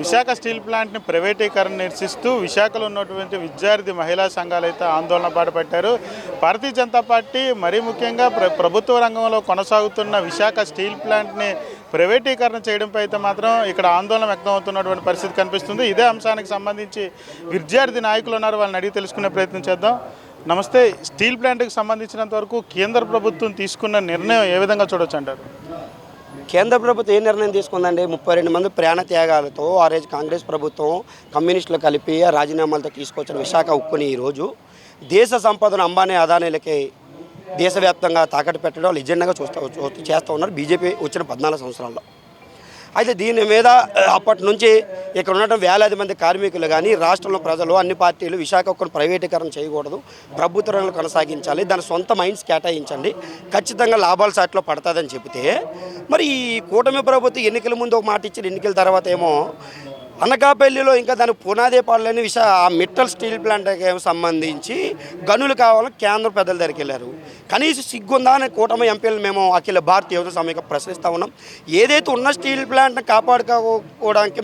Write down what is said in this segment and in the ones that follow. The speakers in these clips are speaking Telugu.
విశాఖ స్టీల్ ప్లాంట్ని ప్రైవేటీకరణ నిరసిస్తూ విశాఖలో ఉన్నటువంటి విద్యార్థి మహిళా సంఘాలు అయితే ఆందోళన పాటుపట్టారు భారతీయ జనతా పార్టీ మరీ ముఖ్యంగా ప్ర ప్రభుత్వ రంగంలో కొనసాగుతున్న విశాఖ స్టీల్ ప్లాంట్ని ప్రైవేటీకరణ చేయడంపై అయితే మాత్రం ఇక్కడ ఆందోళన వ్యక్తం అవుతున్నటువంటి పరిస్థితి కనిపిస్తుంది. ఇదే అంశానికి సంబంధించి విద్యార్థి నాయకులు ఉన్నారు. వాళ్ళని అడిగి తెలుసుకునే ప్రయత్నం చేద్దాం. నమస్తే. స్టీల్ ప్లాంట్కి సంబంధించినంత వరకు కేంద్ర ప్రభుత్వం తీసుకున్న నిర్ణయం ఏ విధంగా చూడొచ్చు అంటారు? కేంద్ర ప్రభుత్వం ఏ నిర్ణయం తీసుకుందండి? ముప్పై రెండు మంది ప్రాణ త్యాగాలతో ఆ రోజు కాంగ్రెస్ ప్రభుత్వం కమ్యూనిస్టులు కలిపి రాజీనామాలతో తీసుకొచ్చిన విశాఖ ఉక్కుని ఈరోజు దేశ సంపదను అంబానీ అదానీలకి దేశవ్యాప్తంగా తాకట్టు పెట్టడం వాళ్ళు ఎజెండాగా చూస్తూ చేస్తూ ఉన్నారు. బీజేపీ వచ్చిన పద్నాలుగు సంవత్సరాల్లో. అయితే దీని మీద అప్పటి నుంచి ఇక్కడ ఉండటం వేలాది మంది కార్మికులు కానీ రాష్ట్రంలో ప్రజలు అన్ని పార్టీలు విశాఖ ఒక్కరు ప్రైవేటీకరణ చేయకూడదు. ప్రభుత్వ రంగంలో కొనసాగించాలి. దాని సొంత మైండ్స్ కేటాయించండి. ఖచ్చితంగా లాభాల సాట్లో పడుతుందని చెబితే మరి ఈ కూటమి ప్రభుత్వం ఎన్నికల ముందు ఒక మాట ఇచ్చిన ఎన్నికల తర్వాత ఏమో అనకాపల్లిలో ఇంకా దాని పునాదే పాడలేని విష ఆ మెటల్ స్టీల్ ప్లాంట్కి సంబంధించి గనులు కావాలని కేంద్ర పెద్దల దగ్గరికి వెళ్ళారు. కనీసం సిగ్గుందా అని కూటమి ఎంపీలు మేము అఖిల భారతీయ యువత సమయంలో ప్రశ్నిస్తూ ఉన్నాం. ఏదైతే ఉన్న స్టీల్ ప్లాంట్ని కాపాడుకోవడానికి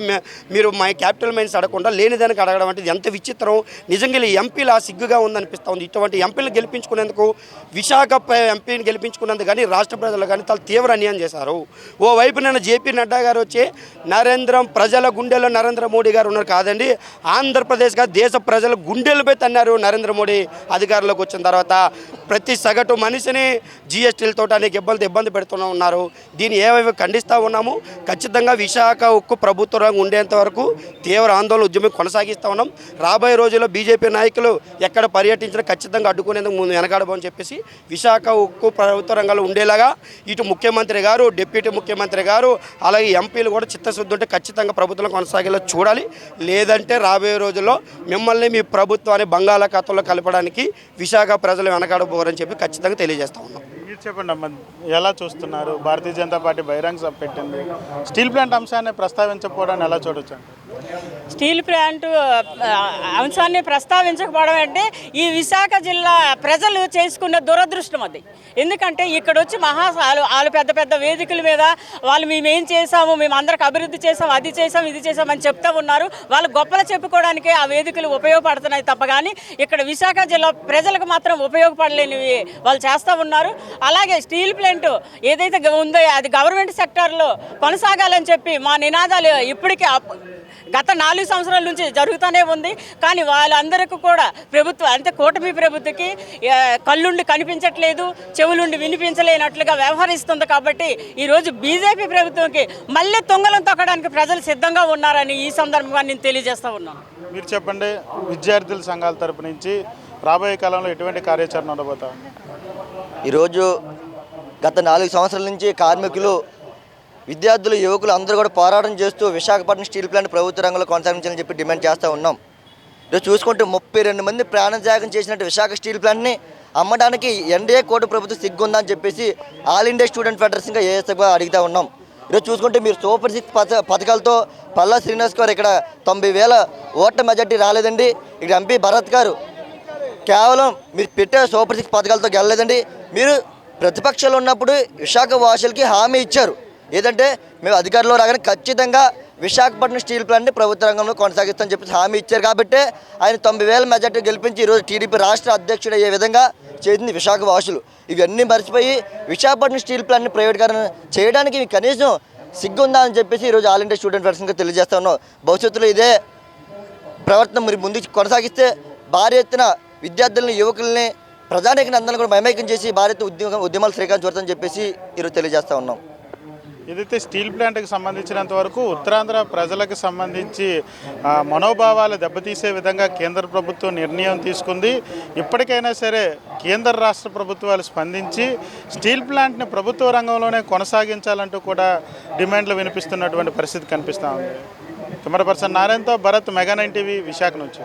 మీరు మా క్యాపిటల్ మైన్స్ అడగకుండా లేనిదానికి అడగడం అంటే ఎంత విచిత్రం. నిజంగా ఎంపీలు ఆ సిగ్గుగా ఉందనిపిస్తూ ఉంది. ఇటువంటి ఎంపీలు గెలిపించుకునేందుకు విశాఖ ఎంపీని గెలిపించుకున్నందుకు కానీ రాష్ట్ర ప్రజలు కానీ చాలా తీవ్ర అన్యాయం చేశారు. ఓవైపు నిన్న జేపీ నడ్డా గారు వచ్చి నరేంద్రం ప్రజల గుండెల్లో నరేంద్ర నరేంద్ర మోడీ గారు ఉన్నారు కాదండి. ఆంధ్రప్రదేశ్గా దేశ ప్రజల గుండెలపై తన్నారు నరేంద్ర మోడీ అధికారంలోకి వచ్చిన తర్వాత. ప్రతి సగటు మనిషిని జిఎస్టీలతో అనేక ఇబ్బంది ఇబ్బంది పెడుతూనే ఉన్నారు. దీన్ని ఏవేవి ఖండిస్తూ ఉన్నాము ఖచ్చితంగా విశాఖ ఉక్కు ప్రభుత్వ రంగం ఉండేంత వరకు తీవ్ర ఆందోళన ఉద్యమం కొనసాగిస్తూ ఉన్నాం. రాబోయే రోజుల్లో బీజేపీ నాయకులు ఎక్కడ పర్యటించినా ఖచ్చితంగా అడ్డుకునేందుకు ముందు వెనకాడబోని చెప్పేసి విశాఖ ఉక్కు ప్రభుత్వ రంగంలో ఉండేలాగా ఇటు ముఖ్యమంత్రి గారు డిప్యూటీ ముఖ్యమంత్రి గారు అలాగే ఎంపీలు కూడా చిత్తశుద్ధి ఉంటే ఖచ్చితంగా ప్రభుత్వం కొనసాగేలా చూడాలి. లేదంటే రాబోయే రోజుల్లో మిమ్మల్ని మీ ప్రభుత్వాన్ని బంగాళాఖాతంలో కలపడానికి విశాఖ ప్రజలు వెనకాడబోరని చెప్పి ఖచ్చితంగా తెలియజేస్తా ఉన్నాం. మీరు చెప్పండి అమ్మ ఎలా చూస్తున్నారు? భారతీయ జనతా పార్టీ బహిరంగ సభ పెట్టింది. స్టీల్ ప్లాంట్ అంశాన్ని ప్రస్తావించకపోవడాన్ని ఎలా చూడొచ్చు? స్టీల్ ప్లాంట్ అంశాన్ని ప్రస్తావించకపోవడం అంటే ఈ విశాఖ జిల్లా ప్రజలు చేసుకున్న దురదృష్టం అది. ఎందుకంటే ఇక్కడ వచ్చి మహా వాళ్ళు పెద్ద పెద్ద వేదికల మీద వాళ్ళు మేమేం చేసాము మేము అందరికి అభివృద్ధి చేసాం అది చేసాం ఇది చేసాం అని చెప్తా ఉన్నారు. వాళ్ళు గొప్పలు చెప్పుకోవడానికి ఆ వేదికలు ఉపయోగపడుతున్నాయి తప్ప కానీ ఇక్కడ విశాఖ జిల్లా ప్రజలకు మాత్రం ఉపయోగపడలేనివి వాళ్ళు చేస్తూ ఉన్నారు. అలాగే స్టీల్ ప్లాంట్ ఏదైతే ఉందో అది గవర్నమెంట్ సెక్టార్లో కొనసాగాలని చెప్పి మా నినాదాలు ఇప్పటికే గత నాలుగు సంవత్సరాల నుంచి జరుగుతూనే ఉంది. కానీ వాళ్ళందరికీ కూడా ప్రభుత్వం అంటే కూటమి ప్రభుత్వకి కళ్ళుండి కనిపించట్లేదు చెవులుండి వినిపించలేనట్లుగా వ్యవహరిస్తుంది కాబట్టి ఈరోజు బీజేపీ ప్రభుత్వంకి మళ్ళీ తుంగలం తొక్కడానికి ప్రజలు సిద్ధంగా ఉన్నారని ఈ సందర్భంగా నేను తెలియజేస్తా ఉన్నాను. మీరు చెప్పండి విద్యార్థుల సంఘాల తరపు నుంచి రాబోయే కాలంలో ఎటువంటి కార్యాచరణ ఉండబోతా ఈరోజు గత నాలుగు సంవత్సరాల నుంచి కార్మికులు విద్యార్థులు యువకులు అందరూ కూడా పోరాటం చేస్తూ విశాఖపట్నం స్టీల్ ప్లాంట్ ప్రభుత్వ రంగంలో కొనసాగించాలని చెప్పి డిమాండ్ చేస్తూ ఉన్నాం. ఈరోజు చూసుకుంటే ముప్పై రెండు మంది ప్రాణత్యాగం చేసినట్టు విశాఖ స్టీల్ ప్లాంట్ని అమ్మడానికి ఎన్డీఏ కోటి ప్రభుత్వం సిగ్గుందని చెప్పేసి ఆల్ ఇండియా స్టూడెంట్ ఫెడరేషన్గా ఏఎస్గా అడుగుతూ ఉన్నాం. ఈరోజు చూసుకుంటే మీరు సూపర్ సిక్స్ పథ పథకాలతో పల్లా శ్రీనివాస్ గారు ఇక్కడ తొంభై వేల ఓట్ల మెజార్టీ రాలేదండి. ఇక్కడ ఎంపీ భరత్ గారు కేవలం మీరు పెట్టే సూపర్ సిక్స్ పథకాలతో గెలలేదండి. మీరు ప్రతిపక్షాలు ఉన్నప్పుడు విశాఖ వాసులకి హామీ ఇచ్చారు. ఏదంటే మేము అధికారంలో రాగానే ఖచ్చితంగా విశాఖపట్నం స్టీల్ ప్లాంట్ని ప్రభుత్వ రంగంలో కొనసాగిస్తామని చెప్పి హామీ ఇచ్చారు కాబట్టి ఆయన తొంభై వేల మెజార్టీ గెలిపించి ఈరోజు టీడీపీ రాష్ట్ర అధ్యక్షుడు అయ్యే విధంగా చేసింది విశాఖ వాసులు. ఇవన్నీ మర్చిపోయి విశాఖపట్నం స్టీల్ ప్లాంట్ని ప్రైవేట్కరణ చేయడానికి కనీసం సిగ్గుందా అని చెప్పేసి ఈరోజు ఆల్ ఇండియా స్టూడెంట్ ఫెడరేషన్గా తెలియజేస్తా ఉన్నాం. భవిష్యత్తులో ఇదే ప్రవర్తన మరి ముందు కొనసాగిస్తే భారీ ఎత్తున విద్యార్థులని యువకుల్ని ప్రజానీకని అందరిని కూడా మమేకం చేసి భారీ ఉద్యమ ఉద్యమాలు శ్రీకాంత్ చూడతామని చెప్పేసి ఈరోజు తెలియజేస్తా ఉన్నాం. ఏదైతే స్టీల్ ప్లాంట్కి సంబంధించినంత వరకు ఉత్తరాంధ్ర ప్రజలకు సంబంధించి మనోభావాలు దెబ్బతీసే విధంగా కేంద్ర ప్రభుత్వం నిర్ణయం తీసుకుంది. ఇప్పటికైనా సరే కేంద్ర రాష్ట్ర ప్రభుత్వాలు స్పందించి స్టీల్ ప్లాంట్ని ప్రభుత్వ రంగంలోనే కొనసాగించాలంటూ కూడా డిమాండ్లు వినిపిస్తున్నటువంటి పరిస్థితి కనిపిస్తూ ఉంది. Camera person నారాయణతో Bharat mega nine TV Visakha నుంచి.